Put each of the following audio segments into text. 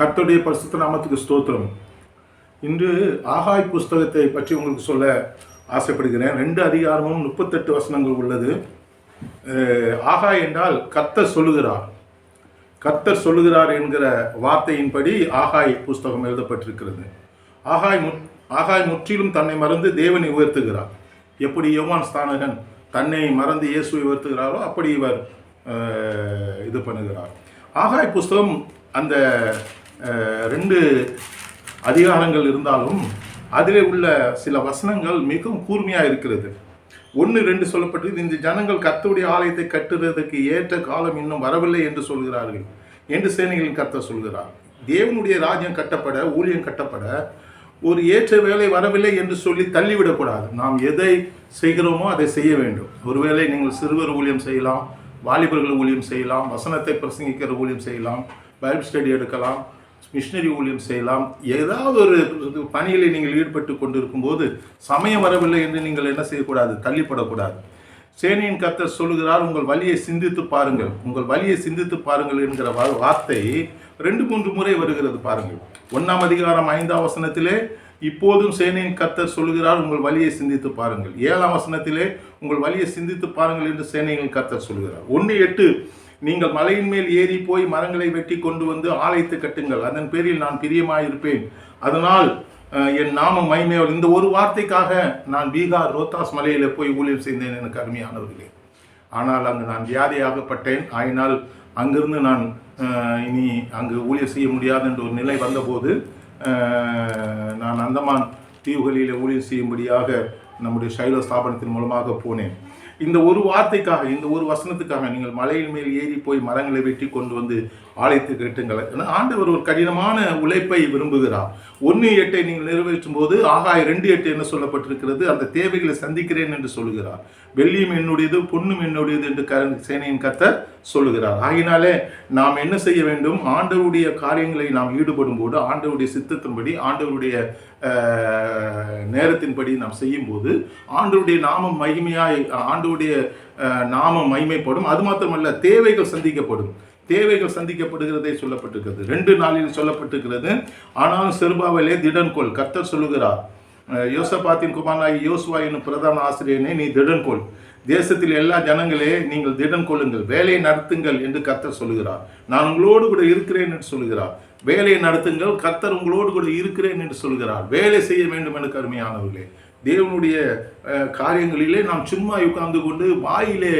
கர்த்தருடைய பரிசுத்த நாமத்துக்கு ஸ்தோத்திரம். இன்று ஆகாய் புஸ்தகத்தை பற்றி உங்களுக்கு சொல்ல ஆசைப்படுகிறேன். ரெண்டு அதிகாரமும் முப்பத்தெட்டு வசனங்கள் உள்ளது. ஆகாய் என்றால் கர்த்தர் சொல்லுகிறார். கர்த்தர் சொல்லுகிறார் என்கிற வார்த்தையின்படி ஆகாய் புஸ்தகம் எழுதப்பட்டிருக்கிறது. ஆகாய் மு ஆகாய் முற்றிலும் தன்னை மறந்து தேவனை உயர்த்துகிறார். எப்படி யோவான் ஸ்தானகன் தன்னை மறந்து இயேசுவை உயர்த்துகிறாரோ அப்படி இவர் இது பண்ணுகிறார். ஆகாய் புஸ்தகம் அந்த ரெண்டு அதிகாரங்கள் இருந்தாலும் அதிலே உள்ள சில வசனங்கள் மிகவும் கூர்மையாக இருக்கிறது. ஒன்று ரெண்டு சொல்லப்பட்டது இந்த ஜனங்கள் கர்த்தருடைய ஆலயத்தை கட்டுறதுக்கு ஏற்ற காலம் இன்னும் வரவில்லை என்று சொல்கிறார்கள் என்று சேனைகளின் கர்த்தர் சொல்கிறார். தேவனுடைய ராஜ்யம் கட்டப்பட ஊழியம் கட்டப்பட ஒரு ஏற்ற வேலை வரவில்லை என்று சொல்லி தள்ளிவிடக்கூடாது. நாம் எதை செய்கிறோமோ அதை செய்ய வேண்டும். ஒருவேளை நீங்கள் சிறுவர் ஊழியம் செய்யலாம் வாலிபர்கள் ஊழியம் செய்யலாம் வசனத்தை பிரசங்கிக்கிற ஊழியம் செய்யலாம் பைபிள் ஸ்டடி எடுக்கலாம் மிஷினரி ஊழியம் செய்யலாம். ஏதாவது ஒரு பணியில் நீங்கள் ஈடுபட்டு கொண்டிருக்கும் போது சமயம் வரவில்லை என்று நீங்கள் என்ன செய்யக்கூடாது? தள்ளிப்படக்கூடாது. சேனியின் கத்தர் சொல்லுகிறார் உங்கள் வழியை சிந்தித்து பாருங்கள். உங்கள் வழியை சிந்தித்து பாருங்கள் என்கிற வார்த்தை ரெண்டு மூன்று முறை வருகிறது பாருங்கள். ஒன்றாம் அதிகாரம் ஐந்தாம் வசனத்திலே இப்போதும் சேனையின் கத்தர் சொல்லுகிறார் உங்கள் வழியை சிந்தித்து பாருங்கள். ஏழாம் வசனத்திலே உங்கள் வழியை சிந்தித்து பாருங்கள் என்று சேனையின் கத்தர் சொல்லுகிறார். ஒன்று எட்டு நீங்கள் மலையின் மேல் ஏறி போய் மரங்களை வெட்டி கொண்டு வந்து ஆலயத்தை கட்டுங்கள். அதன் பேரில் நான் பிரியமாயிருப்பேன். அதனால் என் நாம மைமையோடு இந்த ஒரு வார்த்தைக்காக நான் பீகார் ரோத்தாஸ் மலையில் போய் ஊழியம் செய்தேன் எனக்கு அருமையானவர்களே. ஆனால் அங்கு நான் வியாதியாகப்பட்டேன். ஆயினால் அங்கிருந்து நான் இனி அங்கு ஊழியம் செய்ய முடியாது என்ற ஒரு நிலை வந்தபோது நான் அந்தமான் தீவுகளில் ஊழியம் செய்யும்படியாக நம்முடைய சைல ஸ்தாபனத்தின் மூலமாக போனேன். இந்த ஒரு வார்த்தைக்காக இந்த ஒரு வசனத்துக்காக நீங்கள் மலையின் மேல் ஏறி போய் மரங்களை வெட்டி கொண்டு வந்து ஆலயத்து கட்டுங்கள். ஏன்னா ஆண்டவர் ஒரு கடினமான உழைப்பை விரும்புகிறார். ஒன்று எட்டை நீங்கள் நிறைவேற்றும் போது ஆகாய ரெண்டு எட்டு என்ன சொல்லப்பட்டிருக்கிறது. அந்த தேவைகளை சந்திக்கிறேன் என்று சொல்லுகிறார். வெள்ளியும் என்னுடையது பொண்ணும் என்னுடையது என்று க சேனையின் கர்த்தர் சொல்லுகிறார். ஆகினாலே நாம் என்ன செய்ய வேண்டும்? ஆண்டவருடைய காரியங்களை நாம் ஈடுபடும் போது ஆண்டவருடைய சித்தத்தின்படி ஆண்டவருடைய நேரத்தின்படி நாம் செய்யும்போது ஆண்டவருடைய நாமம் மகிமையாய் ஆண்டவருடைய நாமம் மகிமைப்படும். அது மாத்திரமல்ல தேவைகள் சந்திக்கப்படும். தேவைகள் சந்திக்கப்படுகிறதே சொல்லப்பட்டிருக்கிறது. ரெண்டு நாளில் சொல்லப்பட்டிருக்கிறது. ஆனாலும் செருபாவிலே திடன்கோள் கர்த்தர் சொல்லுகிறார். யோசபாத்தின் குமாரனாகி யோசுவா என்னும் பிரதான ஆசிரியனே நீ திடன்கோள் தேசத்தில் எல்லா ஜனங்களே நீங்கள் திடன் கொள்ளுங்கள் வேலையை நடத்துங்கள் என்று கர்த்தர் சொல்லுகிறார். நான் உங்களோடு கூட இருக்கிறேன் என்று சொல்லுகிறார். வேலையை நடத்துங்கள். கர்த்தர் உங்களோடு கூட இருக்கிறேன் என்று சொல்கிறார் வேலை செய்ய வேண்டும் என்று கருமையானவர்களே தேவனுடைய காரியங்களிலே நாம் சும்மா உட்கார்ந்து கொண்டு வாயிலே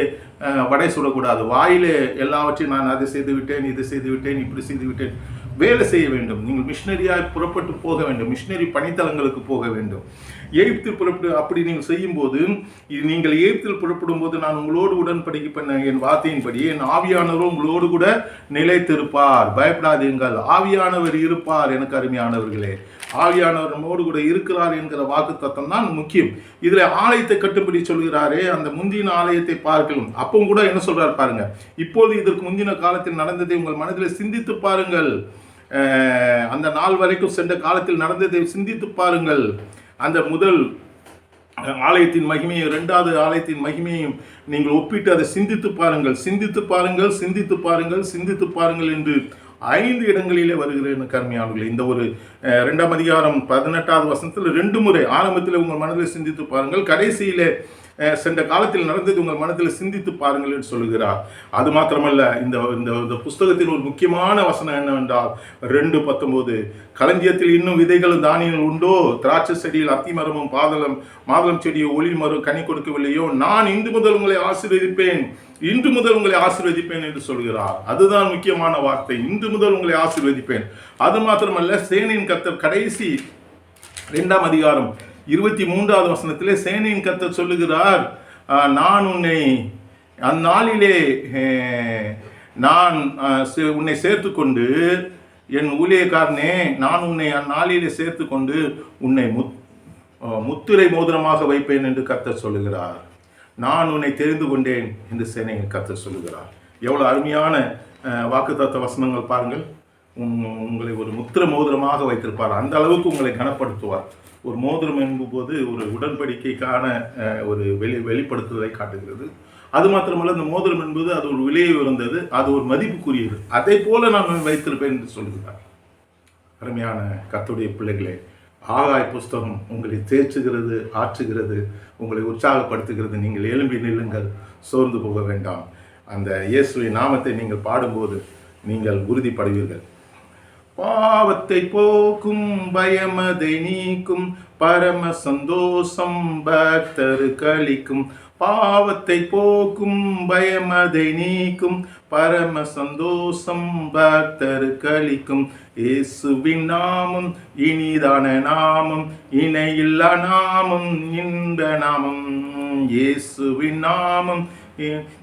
வடை சுடக்கூடாது. வாயிலே எல்லாவற்றையும் நான் அதை செய்து விட்டேன் இதை செய்து விட்டேன் இப்படி செய்து விட்டேன். வேலை செய்ய வேண்டும். நீங்கள் மிஷினரியாக புறப்பட்டு போக வேண்டும். மிஷினரி பணித்தலங்களுக்கு போக வேண்டும். எகிப்தில் புறப்பட்டு அப்படி நீங்கள் செய்யும்போது இது நீங்கள் எகிப்தில் புறப்படும் போது நான் உங்களோடு உடன்படிக்கை பண்ண என் வார்த்தையின்படி என் ஆவியானவர் உங்களோடு கூட நிலைத்திருப்பார். பயப்படாதீங்கள் ஆவியானவர் இருப்பார் எனக்கு அருமையானவர்களே. ஆவியானவர் நம்மோடு கூட இருக்கிறார் என்கிற வாக்கு தத்தம் தான் முக்கியம். இதுல ஆலயத்தை கட்டுப்படி சொல்கிறாரே அந்த முந்தின ஆலயத்தை பார்க்கலாம். அப்பவும் கூட என்ன சொல்றாரு பாருங்க இப்போது இதற்கு முந்தின காலத்தில் நடந்ததை உங்கள் மனதில் சிந்தித்து பாருங்கள். அந்த நாள் வரைக்கும் சென்ற காலத்தில் நடந்ததை சிந்தித்து பாருங்கள். அந்த முதல் ஆலயத்தின் மகிமையும் ரெண்டாவது ஆலயத்தின் மகிமையும் நீங்கள் ஒப்பிட்டு அதை சிந்தித்து பாருங்கள். சிந்தித்து பாருங்கள் சிந்தித்து பாருங்கள் சிந்தித்து பாருங்கள் என்று ஐந்து இடங்களிலே வருகிறேன் கருமையானவர்களே இந்த ஒரு ரெண்டாம் அதிகாரம் பதினெட்டாவது வசனத்தில் ரெண்டு முறை ஆரம்பத்தில் உங்கள் மனதில் சிந்தித்து பாருங்கள். கடைசியிலே சென்ற காலத்தில் நடந்தது உங்கள் மனத்தில் சிந்தித்து பாருங்கள் என்று சொல்லுகிறார். அது மாத்திரமல்ல இந்த இந்த இந்த புஸ்தகத்தில் ஒரு முக்கியமான வசனம் என்னவென்றால் ரெண்டு பத்தொன்பது களஞ்சியத்தில் இன்னும் விதைகளும் தானியங்கள் உண்டோ? திராட்சை செடியில் அத்தி மரமும் பாதளம் மாதளம் செடியோ ஒளி மரம் கனி கொடுக்கவில்லையோ? நான் இன்று முதல் உங்களை ஆசீர்வதிப்பேன். இன்று முதல் உங்களை ஆசீர்வதிப்பேன் என்று சொல்கிறார். அதுதான் முக்கியமான வார்த்தை. இன்று முதல் உங்களை ஆசீர்வதிப்பேன். அது மாத்திரமல்ல சேனையின் கத்தர் கடைசி இரண்டாம் அதிகாரம் இருபத்தி மூன்றாவது வசனத்திலே சேனையின் கத்த சொல்லுகிறார் நான் உன்னை அந்நாளிலே நான் சே- உன்னை சேர்த்து கொண்டு என் ஊழியக்காரனே நான் உன்னை அந்நாளிலே சேர்த்து கொண்டு உன்னை முத் முத்துரை முத்திரை மோதிரமாக வைப்பேன் என்று கத்தர் சொல்லுகிறார். நான் உன்னை தெரிந்து கொண்டேன் என்று சேனையின் கத்தர் சொல்லுகிறார். எவ்வளோ அருமையான வாக்குத்தத்த வசனங்கள் பாருங்கள். உங்களை ஒரு முத்திர மோதிரமாக வைத்திருப்பார். அந்த அளவுக்கு உங்களை கனப்படுத்துவார். ஒரு மோதிரம் என்பது ஒரு உடன்படிக்கைக்கான ஒரு வெளி வெளிப்படுத்துவதை காட்டுகிறது. அது மாத்திரமல்ல இந்த மோதிரம் என்பது அது ஒரு விலையை உயர்ந்தது. அது ஒரு மதிப்புக்குரியது. அதை போல நான் வைத்திருப்பேன் என்று சொல்கிறார் அருமையான கத்துடைய பிள்ளைகளே ஆகாய் புஸ்தகம் உங்களை தேற்றுகிறது ஆற்றுகிறது உங்களை உற்சாகப்படுத்துகிறது. நீங்கள் எழும்பி நில்லுங்கள் சோர்ந்து போக வேண்டாம். அந்த இயேசுவின் நாமத்தை நீங்கள் பாடும்போது நீங்கள் உறுதிப்படுவீர்கள். பாவத்தை போக்கும் பயமதை நீக்கும். பரம சந்தோஷம் பக்தரு கழிக்கும் பாவத்தை போக்கும் பயமதை நீக்கும். பரம சந்தோஷம் பக்தரு கழிக்கும் இயேசுவின் நாமம் இனிதான நாமம் இணையில்லா நாமம் இன்ப நாமம். இயேசுவின் நாமம்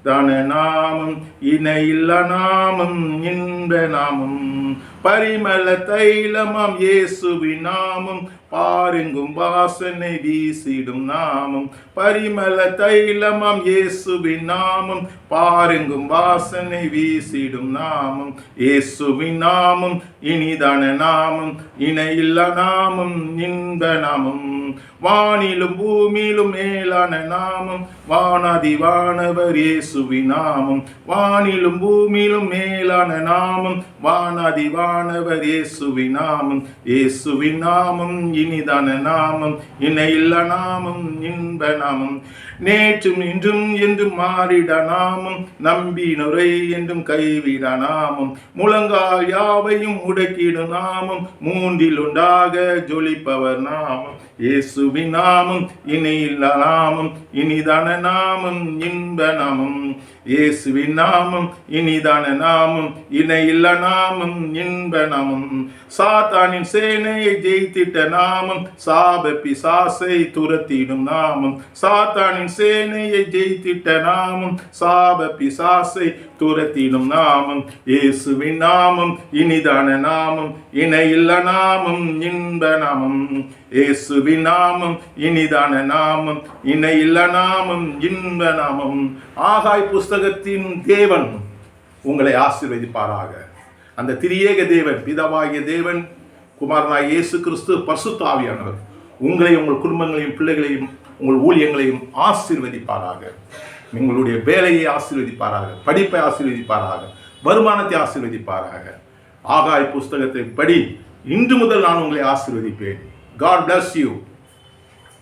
தன நாமம் இணையில்ல நாமம் இன்ப நாமம். பரிமள தைலமாம் இயேசுவி நாமம். பாருங்கும் வாசனை வீசிடும் நாமம். பரிமள தைலமாம் இயேசுவின் நாமம். பாருங்கும் வாசனை வீசிடும் நாமம். இயேசுவின் நாமம் இனிதான நாமம் இணையில்ல நாமம் இன்ப நாமம். வானிலும் பூமியிலும் மேலான நாமம் வானாதி வானவர் இயேசுவி நாமம். வானிலும் பூமியிலும் மேலான நாமம் வானாதி வானவர் இயேசுவி நாமம். இயேசுவி நாமம் இனிதான நாமம் இணையில்ல நாமம் இன்ப நாமம். நேற்றும் இன்றும் என்றும் மாறிட நாமம் நம்பினுரை என்றும் கைவிட நாமம். முழங்கால் யாவையும் உடக்கிடும் நாமம் மூன்றில் உண்டாக ஜொலிப்பவர் நாமம். இயேசுவின் நாமம் இணையில்ல நாமம் இனிதான நாமம் இன்ப நாமம். இயேசுவின் நாமம் இனிதான நாமம் இணையில்ல நாமம் இன்ப நாமம். சாத்தானின் சேனையை ஜெயித்திட்ட நாமம் சாப பிசாசை துரத்திடும் நாமம். சாத்தானின் சேனையை ஜெயித்திட்ட நாமம் சாப பிசாசை துரத்திடும் நாமம். இயேசுவின் நாமம் இனிதான நாமம் இணையில்ல நாமம் இன்ப நாமம். இயேசுவி நாமம் இனிதான நாமம் இணையில்ல நாமம் இன்ப நாமம். ஆகாய் புஸ்தகத்தின் தேவன் உங்களை ஆசீர்வதிப்பாராக. அந்த திரியேக தேவன் பிதாவாகிய தேவன் குமாரனாய் இயேசு கிறிஸ்து பசுத்தாவியானவர் உங்களை உங்கள் குடும்பங்களையும் பிள்ளைகளையும் உங்கள் ஊழியங்களையும் ஆசீர்வதிப்பாராக. உங்களுடைய வேலையை ஆசீர்வதிப்பாராக படிப்பை ஆசீர்வதிப்பாராக வருமானத்தை ஆசீர்வதிப்பாராக. ஆகாய் புஸ்தகத்தை படி இன்று முதல் நான் உங்களை ஆசீர்வதிப்பேன். God bless you.